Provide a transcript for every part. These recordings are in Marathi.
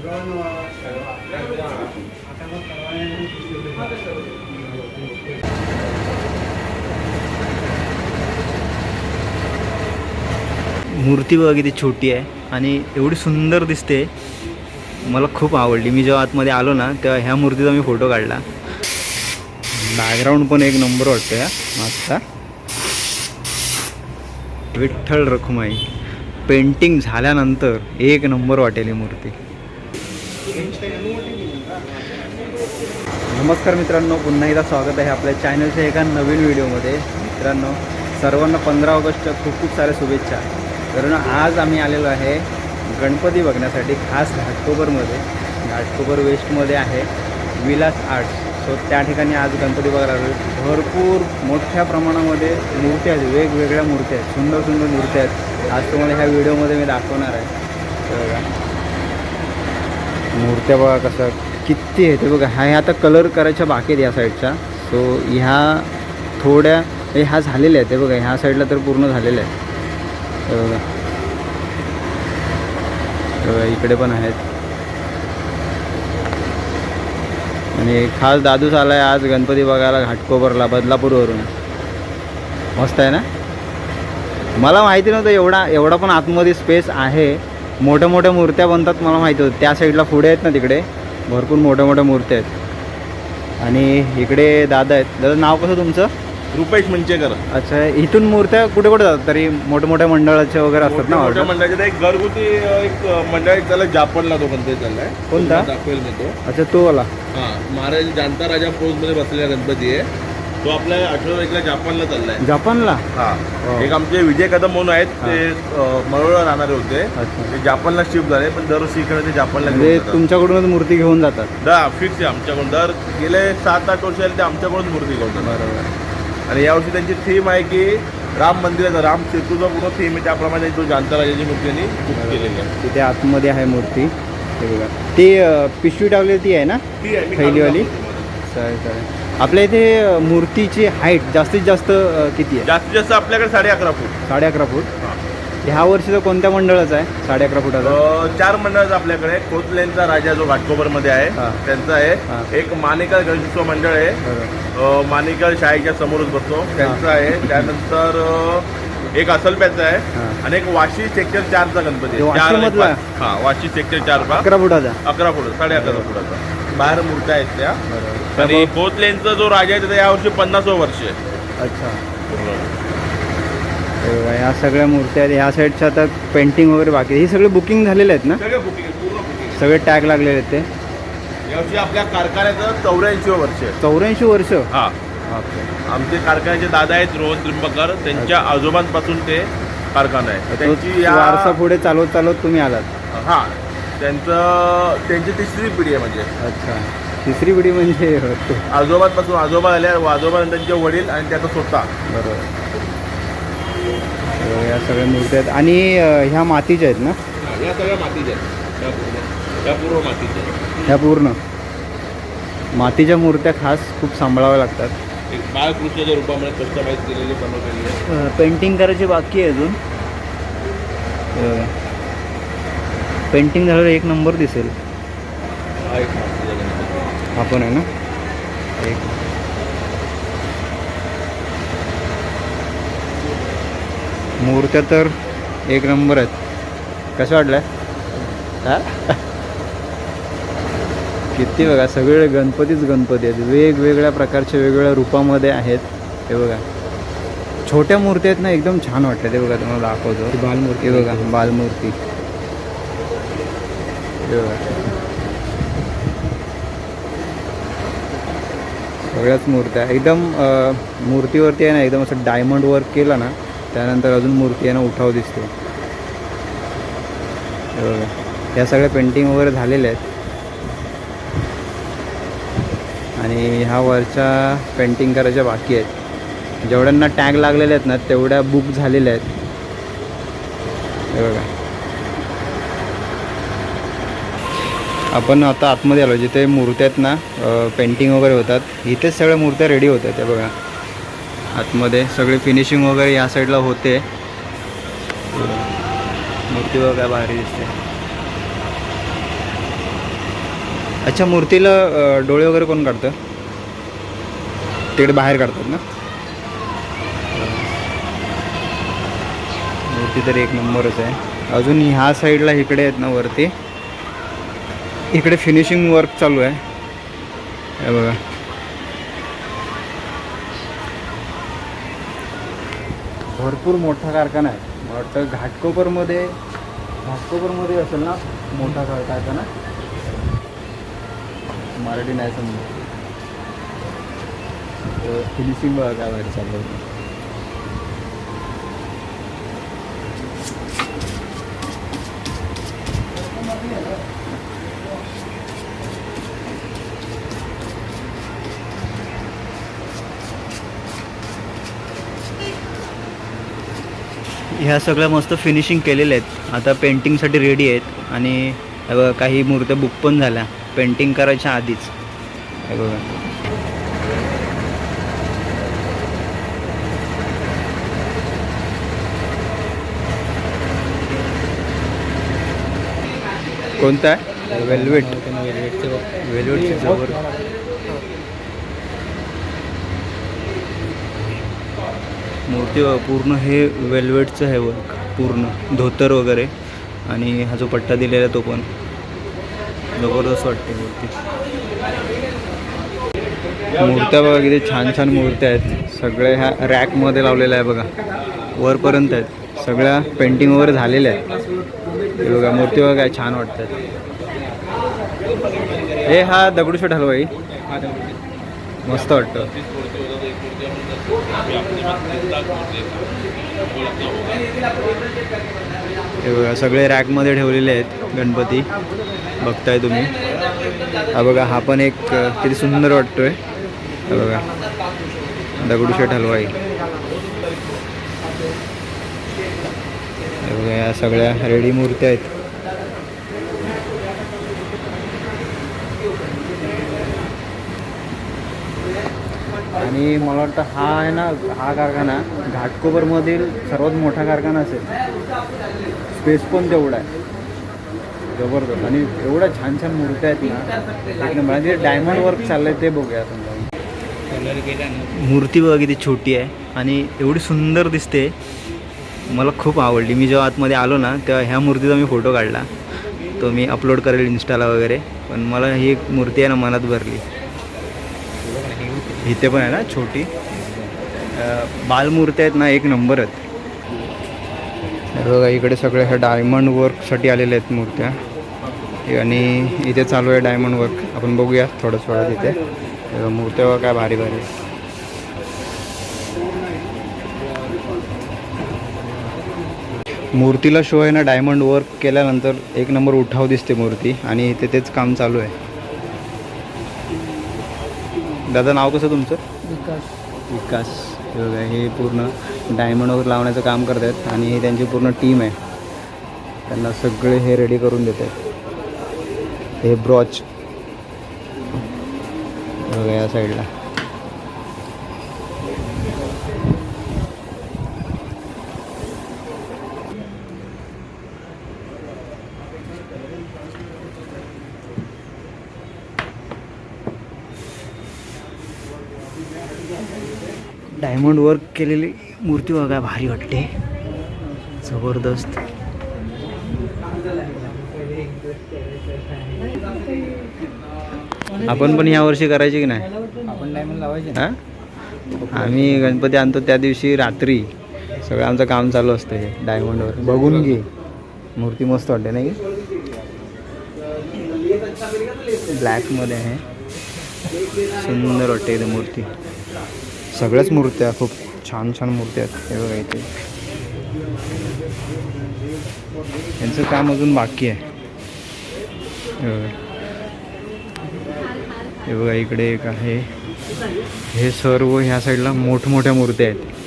मूर्ती बघा किती छोटी आहे आणि एवढी सुंदर दिसते. मला खूप आवडली. मी जेव्हा आतमध्ये आलो ना तेव्हा ह्या मूर्तीचा मी फोटो काढला. बॅकग्राऊंड पण एक नंबर वाटतो या मागचा. विठ्ठल रखुमाई. पेंटिंग झाल्यानंतर एक नंबर वाटेल ही मूर्ती. नमस्कार मित्रांनो पुन्हा एकदा स्वागत आहे आपल्या चॅनलच्या एका नवीन व्हिडिओमध्ये मित्रांनो सर्वांना पंधरा ऑगस्टच्या खूप खूप साऱ्या शुभेच्छा. कारण आज आम्ही आलेलो आहे गणपती बघण्यासाठी खास घाटकोबरमध्ये घाटकोबर वेस्टमध्ये आहे विलास आर्ट्स. सो त्या ठिकाणी आज गणपती बघायला भरपूर मोठ्या प्रमाणामध्ये मूर्त्या आहेत. वेगवेगळ्या मूर्त्या आहेत. सुंदर सुंदर मूर्त्या आहेत. आज तुम्हाला ह्या व्हिडिओमध्ये मी दाखवणार आहे. मूर्त्या बघा कसं किती आहे ते बघा ह्या आता कलर करायच्या बाकी आहेत या साईडच्या सो ह्या थोड्या ह्या झालेल्या आहेत. ते बघा ह्या साईडला तर पूर्ण झालेल्या आहेत. बघा. इकडे पण आहेत. आणि खास दादूच आला आहे आज गणपती बघायला घाटकोपरला बदलापूरवरून मस्त आहे ना? मला माहिती नव्हतं एवढा एवढा पण आतमध्ये स्पेस आहे. मोठ्या मोठ्या मूर्त्या बनतात मला माहिती होतं. त्या साईडला पुढे आहेत ना तिकडे. भरपूर मोठ्या मोठ्या मूर्त्या आहेत. आणि इकडे दादा आहेत. दादा नाव कसं तुमचं? रुपेश मंचेकर. अच्छा इथून मूर्त्या कुठे कुठे जातात? तरी मोठ्या मोठ्या मंडळाच्या वगैरे असतात ना मोठ्या ऑर्डर मंडळाचे. एक घरगुती एक मंडळ एक चालला जापनला तो गणपती चाललाय कोणता? दाखवेल मी तो. अच्छा तो वाला. हा महाराज जाणता राजा मध्ये बसलेला गणपती आहे. तो आपल्या अठरा तारखेला जापानला चाललाय. जपानला? हा. हो. एक आमचे विजय कदम म्हणून आहेत ते मरोळला राहणारे होते. अच्छा. ते जापानला शिफ्ट झाले पण दरवर्षी इकडे ते जापानला म्हणजे घेऊन जातात. तुमच्याकडूनच मूर्ती घेऊन जातात. दर फिक्स आहे आमच्याकडून. दर गेले सात आठ वर्ष झाले ते आमच्याकडून मूर्ती घेऊन जातात. आणि यावर्षी त्यांची थीम आहे की राम मंदिराचा राम सेतूचा पूर्ण थीम आहे. त्याप्रमाणे तो जाणता राजाची मूर्ती त्यांनी बुक केलेली आहे. तिथे आतमध्ये आहे मूर्ती. हे बघा. ती अं, पिशवी टाकलेली ती आहे ना? ती आहे मी थैलीवाली? चालेल चालेल. आपल्या इथे मूर्तीची हाईट जास्तीत जास्त अं, किती आहे? जास्तीत जास्त आपल्याकडे साडे अकरा फूट. साडे अकरा फूट. ह्या वर्षीचं कोणत्या मंडळाचं आहे साडे अकरा फुटाचा? अ, चार मंडळ आपल्याकडे कोथलेनचा राजा जो घाटकोपरमध्ये हा. आहे त्यांचा आहे. एक मानेकर गणेशोत्सव मंडळ आहे. अ, मानेकर शाळेच्या समोरच बसतो. त्यांचा आहे. त्यानंतर अ, एक असलप्याचा आहे. आणि एक वाशी सेक्टर चारचा गणपती आहे. चार आणि वाशीमधला? पाच. हा वाशी सेक्टर चार पा अकरा फुटाचा? अकरा फुट साडे अकरा फुटाचा. बाहेर मूर्त्या आहेत त्या. आणि कोथलेनचा जो राजा आहे त्याचा यावर्षी पन्नासवं वर्ष आहे. अच्छा. बघा, ह्या सगळ्या मूर्त्या आहेत. ह्या साईडच्या आता पेंटिंग वगैरे बाकी आहे. ही सगळे बुकिंग झालेले आहेत ना? सगळे बुकिंग आहे, पूर्ण बुकिंग सगळे टॅग लागलेले आहेत ते. आहे. यावर्षी आपल्या कारखान्याचं चौऱ्याऐंशी वर्ष आहे. चौऱ्याऐंशी वर्ष? हा. बापरे. आमचे कारखान्याचे दादा आहेत रोहन त्रिंबकर. त्यांच्या आजोबांपासून ते कारखाना आहे. तो त्यांची या वारसा पुढे चालवत चालवत तुम्ही आलात. हा. त्यांचं त्यांची तिसरी पिढी आहे म्हणजे. अच्छा. तिसरी पिढी म्हणजे. आजोबांपासून आजोबा आले आजोबा त्यांचे वडील आणि त्याचा स्वतः बरोबर. या सगळ्या मूर्त्या आहेत. आणि ह्या मातीच्या आहेत ना? या सगळ्या मातीच्या आहेत. या पूर्ण. मातीच्या. ह्या पूर्ण. मातीच्या मूर्त्या खास खूप सांभाळाव्या लागतात. एक बाळकृष्णाच्या रूपामध्ये कस्टमाइज केलेली बनवलेली आहे. पेंटिंग करायची बाकी आहे अजून. पेंटिंग झाल्यावर एक नंबर दिसेल. हा पण आहे ना. एक. मूर्त्या तर एक नंबर आहेत. कशा वाटल्या? हा? किती बघा सगळे गणपतीच गणपती आहेत. वेगवेगळ्या प्रकारचे वेगवेगळ्या रूपामध्ये आहेत. हे बघा. छोट्या मूर्ती आहेत ना एकदम छान वाटल्या ते बघा तुम्हाला दाखवतो. बालमूर्ती. बघा बालमूर्ती. हे बघा. सगळ्याच मूर्त्या एकदम मूर्तीवरती आहे ना एकदम असं डायमंड वर्क केलं ना त्यानंतर अजून मूर्ती आहे ना उठाव दिसते. हे या सगळ्या पेंटिंग वगैरे झालेल्या आहेत. आणि ह्या वरच्या पेंटिंग करायच्या बाकी आहेत. जेवढ्यांना टॅग लागलेले आहेत ना तेवढ्या बुक झालेल्या आहेत. हे बघा. आपण आता आतमध्ये आलो जिथे मूर्त्या आहेत ना पेंटिंग वगैरे होतात. इथेच सगळ्या मूर्त्या रेडी होत्या त्या बघा. आतमध्ये सगळे फिनिशिंग वगैरे या साईडला होते. मूर्ती वगैरे भारी दिसते. अच्छा मूर्तीला डोळे वगैरे कोण काढतं? तिकडे बाहेर काढतात ना? मूर्ती तर एक नंबरच आहे. अजून ह्या साईडला इकडे आहेत ना वरती. इकडे फिनिशिंग वर्क चालू आहे. हे बघा. भरपूर मोठा कारखाना आहे. मला वाटतं घाटकोपरमध्ये घाटकोपरमध्ये असेल ना मोठा कार- कारखाना? मराठी नाही समजा फिनिशिंग बघा काय बाहेर चालू आहे. ह्या सगळ्या मस्त फिनिशिंग केलेल्या आहेत. आता पेंटिंगसाठी रेडी आहेत. आणि काही मूर्त्या बुक पण झाल्या. पेंटिंग करायच्या आधीच. बघा. कोणता? आहे वेल्वेट वेल्वेटचे वेल्वेटचे जवळ मूर्ती पूर्ण हे वेल्वेटचं आहे वर्क पूर्ण. धोतर वगैरे. आणि हा जो पट्टा दिलेला आहे तो पण. जबरदस्त वाटते मूर्ती. मूर्त्या बघा किती छान छान मूर्त्या आहेत. सगळ्या ह्या रॅकमध्ये लावलेल्या आहे बघा. वरपर्यंत आहेत. सगळ्या पेंटिंग वगैरे झालेल्या आहेत. बघा मूर्ती बघा काय छान वाटतात हे हा दगडूशेठ हलवाई. मस्त वाटतं. हे बघा सगळे रॅकमध्ये ठेवलेले आहेत गणपती. बघताय तुम्ही. हा बघा हा पण एक किती सुंदर वाटतोय. बघा. दगडूशेठ हलवाई. हे बघा या सगळ्या रेडी मूर्त्या आहेत. आणि मला वाटतं हा आहे ना हा कारखाना घाटकोपरमधील सर्वात मोठा कारखाना असेल. स्पेस पण तेवढा आहे. जबरदस्त. आणि एवढ्या छान छान मूर्त्या आहेत ना म्हणजे डायमंड वर्क चाललंय ते बघूया समजा मूर्ती बघा किती छोटी आहे. आणि एवढी सुंदर दिसते. मला खूप आवडली. मी जेव्हा आतमध्ये आलो ना तेव्हा ह्या मूर्तीचा मी फोटो काढला. तो मी अपलोड करेल इन्स्टाला वगैरे. पण मला ही एक मूर्ती आहे ना मनात भरली. इथे पण आहे ना छोटी. बालमूर्ती बालमूर्त्या आहेत ना एक नंबर आहेत. बघा इकडे सगळे ह्या डायमंड वर्कसाठी आलेल्या आहेत मूर्त्या. आणि इथे चालू आहे डायमंड वर्क आपण बघूया थोडं थोडं तिथे मूर्त्या काय भारी भारी मूर्तीला शो आहे ना डायमंड वर्क केल्यानंतर एक नंबर उठाव दिसते मूर्ती. आणि इथे तेच काम चालू आहे. दादा नाव कसं तुमचं? विकास. हे बघा हे पूर्ण डायमंडवर लावण्याचं काम करत आहेत आणि ही त्यांची पूर्ण टीम आहे. त्यांना सगळे हे रेडी करून देत आहेत. हे ब्रॉच बघा या साईडला डायमंड वर्क केलेली मूर्ती बघा भारी वाटते. जबरदस्त. आपण पण या वर्षी करायची की नाही? आपण डायमंड लावायचे. हा? आम्ही गणपती आणतो त्या दिवशी रात्री. सगळं आमचं काम चालू असतं हे डायमंडवर बघून घे. मूर्ती मस्त वाटते नाही ब्लॅकमध्ये आहे. सुंदर वाटते मूर्ती. सगळ्याच मूर्त्या खूप छान छान मूर्त्या आहेत. हे बघा इथे. यांचं काम अजून बाकी आहे. हे बघा. इकडे एक आहे. हे सर्व ह्या साईडला मोठमोठ्या मूर्त्या आहेत.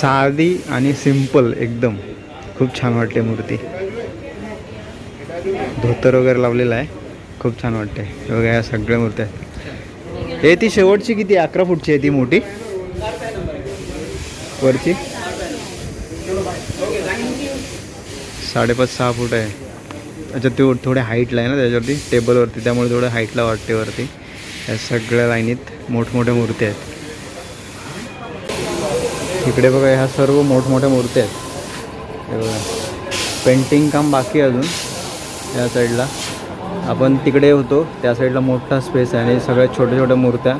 साधी आणि सिंपल एकदम. खूप छान वाटते मूर्ती. धोतर वगैरे लावलेलं आहे. खूप छान वाटते. वगैरे या सगळ्या मूर्त्या आहेत. हे ती शेवटची किती? अकरा फूटची आहे ती मोठी. वरची? साडेपाच सहा फूट आहे. अच्छा ते थोडे हाईटला आहे ना त्याच्यावरती टेबलवरती त्यामुळे थोडं हाईटला वाटते वरती. या सगळ्या लाईनीत मोठमोठ्या मूर्त्या आहेत. इकडे बघा ह्या सर्व मोठमोठ्या मूर्त्या आहेत. हे बघा. पेंटिंग काम बाकी आहे अजून या साईडला आपण तिकडे होतो त्या साईडला मोठा स्पेस आहे आणि सगळ्या छोट्या छोट्या मूर्त्या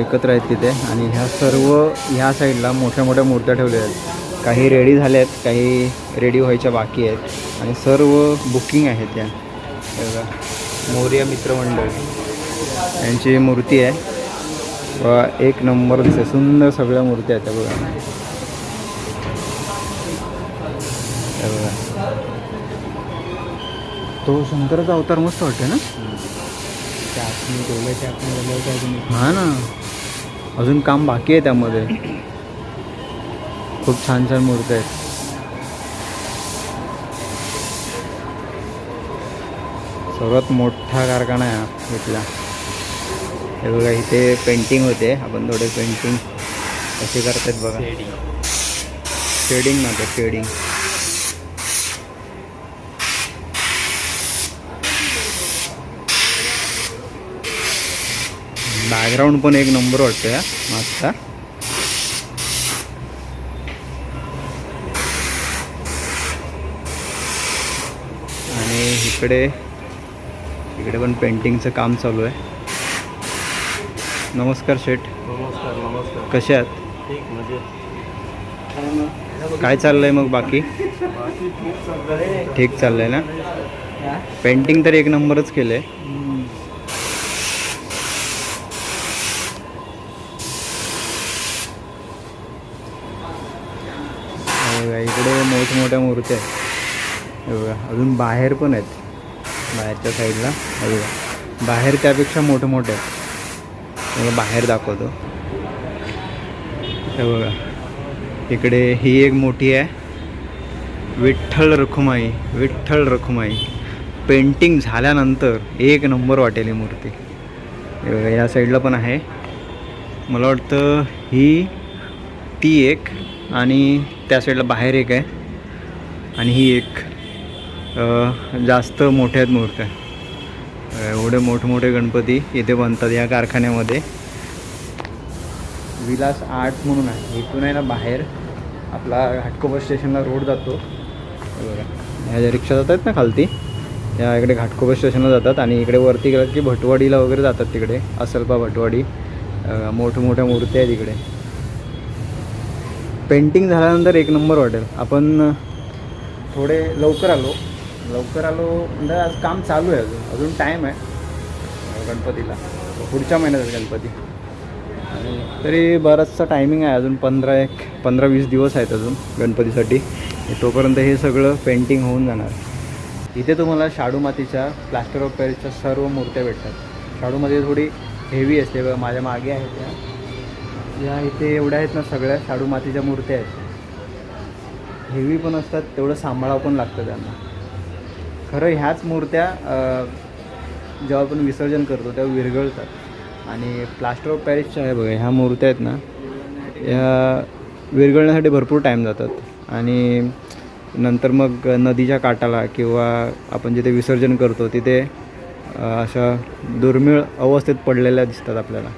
एकत्र आहेत तिथे. आणि ह्या सर्व ह्या साईडला मोठ्या मोठ्या मूर्त्या ठेवल्या आहेत. काही रेडी झाल्या आहेत काही रेडी व्हायच्या बाकी आहेत. आणि सर्व बुकिंग आहेत त्या मौर्य बघा. मित्रमंडळ. यांची मूर्ती आहे. व एक नंबर दिसते सुंदर सगळ्या मूर्त्या आहेत त्या बघा. बघा. तो शंकराचा अवतार मस्त वाटते ना? हा ना. अजून काम बाकी आहे त्यामध्ये. खूप छान छान मूर्त्या आहेत. सर्वात मोठा कारखाना आहे हा इथला. हे बघा इथे पेंटिंग होते. आपण थोडे पेंटिंग कसे करतात बघा. शेडिंग ना शेडिंग बॅकग्राऊंड पण एक नंबर वाटतं या मागचा आणि इकडे इकडे पण पेंटिंगचं काम चालू आहे. नमस्कार शेठ. नमस्कार नमस्कार. कसे आहात? ठीक म्हणजे काय चाललंय मग बाकी? ठीक चाललंय. ना? पेंटिंग तर एक नंबरच केलंय. हे बघा, इकडे मोठमोठ्या मूर्त्या आहेत. हे बघा अजून बाहेर पण आहेत. बाहेरच्या साईडला हे बघा बाहेर त्यापेक्षा मोठे मोठे आहेत. मला बाहेर दाखवतो. हे बघा. इकडे ही एक मोठी आहे. विठ्ठल रखुमाई विठ्ठल रखुमाई. पेंटिंग झाल्यानंतर एक नंबर वाटेल ही मूर्ती. बघा या साईडला पण आहे. मला वाटतं ही ती एक आणि त्या साईडला बाहेर एक आहे. आणि ही एक जास्त मोठ्यात आहेत आहे एवढे मोठमोठे गणपती इथे बनतात या कारखान्यामध्ये. विलास आर्ट म्हणून आहे. इथून आहे ना बाहेर. आपला घाटकोपर स्टेशनला रोड जातो. बघा. ह्या ज्या रिक्षा जातात ना खालती या इकडे घाटकोपर स्टेशनला जातात आणि इकडे वरती गेलात की भटवाडीला वगैरे जातात तिकडे. असलपा भटवाडी. मोठमोठ्या मूर्त्या आहेत इकडे. पेंटिंग झाल्यानंतर एक नंबर वाटेल. आपण थोडे लवकर आलो. लवकर आलो. म्हणजे आज काम चालू आहे अजून. अजून टाईम आहे. गणपतीला. पुढच्या महिन्यात आहे गणपती. आणि तरी बराचसा टायमिंग आहे अजून. पंधरा एक पंधरा वीस दिवस आहेत अजून गणपतीसाठी. तोपर्यंत हे सगळं पेंटिंग होऊन जाणार. इथे तुम्हाला शाडू मातीच्या प्लास्टर ऑफ पॅरिसच्या सर्व मूर्त्या भेटतात. शाडू माती थोडी हेवी असते बघा. माझ्या मागे आहेत त्या. या इथे एवढ्या आहेत ना सगळ्या शाडू मातीच्या मूर्त्या आहेत. हेवी पण असतात तेवढं सांभाळावं पण लागतं त्यांना. खरं ह्याच मूर्त्या जेव्हा आपण विसर्जन करतो तेव्हा विरघळतात. आणि प्लास्टर ऑफ पॅरिसच्या आहे बघा ह्या मूर्त्या आहेत ना या विरघळण्यासाठी भरपूर टाईम जातात. आणि नंतर मग नदीच्या काठाला किंवा आपण जिथे विसर्जन करतो तिथे अशा दुर्मिळ अवस्थेत पडलेल्या दिसतात आपल्याला.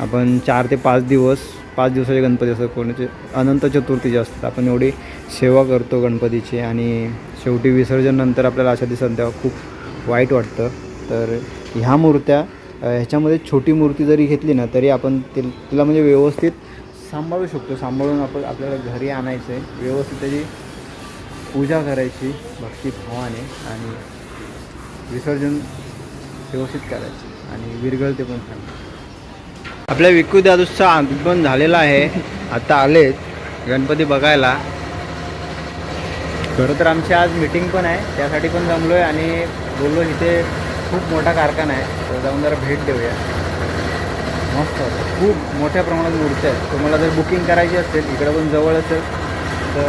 आपण चार ते पाच दिवस पाच दिवसाचे गणपती असतात कोणाचे अनंत चतुर्थीचे असतात आपण एवढी सेवा करतो गणपतीची आणि शेवटी विसर्जननंतर आपल्याला अशा दिसत तेव्हा खूप वाईट वाटतं. तर ह्या मूर्त्या ह्याच्यामध्ये छोटी मूर्ती जरी घेतली ना तरी आपण ति तिला म्हणजे व्यवस्थित सांभाळू शकतो. सांभाळून आपण आपल्याला घरी आणायचं आहे व्यवस्थित त्याची पूजा करायची भक्तिभावाने आणि विसर्जन व्यवस्थित करायचं आणि विरघळते पण सांगायचं आपल्या विकू दादूचं आगमन झालेलं आहे. आता आलेत गणपती बघायला. खरं तर आमची आज मीटिंग पण आहे. त्यासाठी पण जमलो आहे आणि बोललो इथे खूप मोठा कारखाना आहे. तर जाऊन जरा भेट देऊया. मस्त. खूप मोठ्या प्रमाणात मूर्त्या आहेत. तुम्हाला जर बुकिंग करायची असेल इकडं पण जवळ असेल तर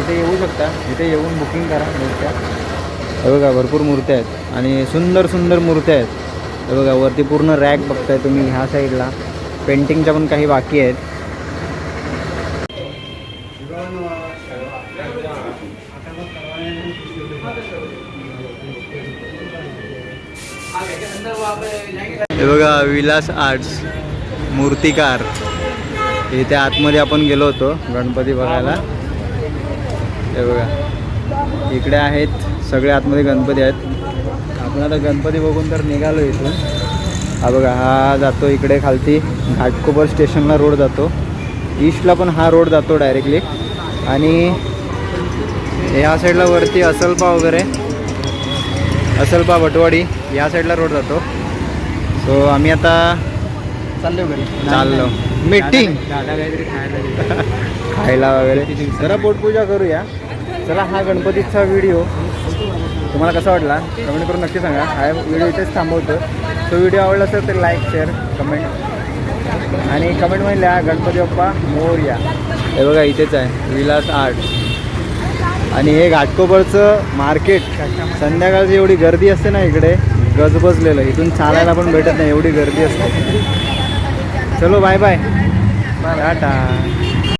इथे येऊ शकता. इथे येऊन बुकिंग करा मूर्त्या. हे बघा भरपूर मूर्त्या आहेत आणि सुंदर सुंदर मूर्त्या आहेत. हे बघा वरती पूर्ण रॅक बघताय तुम्ही ह्या साईडला पेंटिंगच्या पण काही बाकी आहेत. हे बघा विलास आर्ट्स मूर्तिकार. इथे आतमध्ये आपण गेलो होतो गणपती बघायला. हे बघा इकडे आहेत सगळे आतमध्ये गणपती आहेत. आपण आता गणपती बघून तर निघालो इथून. हा बघा हा जातो इकडे खालती घाटकोपर स्टेशनला रोड जातो. ईस्टला पण हा रोड जातो डायरेक्टली आणि ह्या साईडला वरती असलपा वगैरे असलपा भटवाडी या साईडला रोड जातो. सो आम्ही आता चाललो घरी. चाललो. मीटिंग खायला वगैरे. जरा पोटपूजा करूया. चला हा गणपतीचा व्हिडिओ तुम्हाला कसा वाटला? कमेंट करून नक्की सांगा. हा व्हिडिओ इथेच थांबवतो. तो व्हिडिओ आवडला असेल तर लाईक शेअर कमेंट. आणि कमेंटमध्ये लिहा गणपती बाप्पा मोरया. हे बघा इथेच आहे. विलास आर्ट. आणि हे घाटकोपरचं मार्केट. संध्याकाळची एवढी गर्दी असते ना इकडे गजबजलेलं. इथून चालायला पण भेटत नाही एवढी गर्दी असते. चलो बाय बाय टाटा.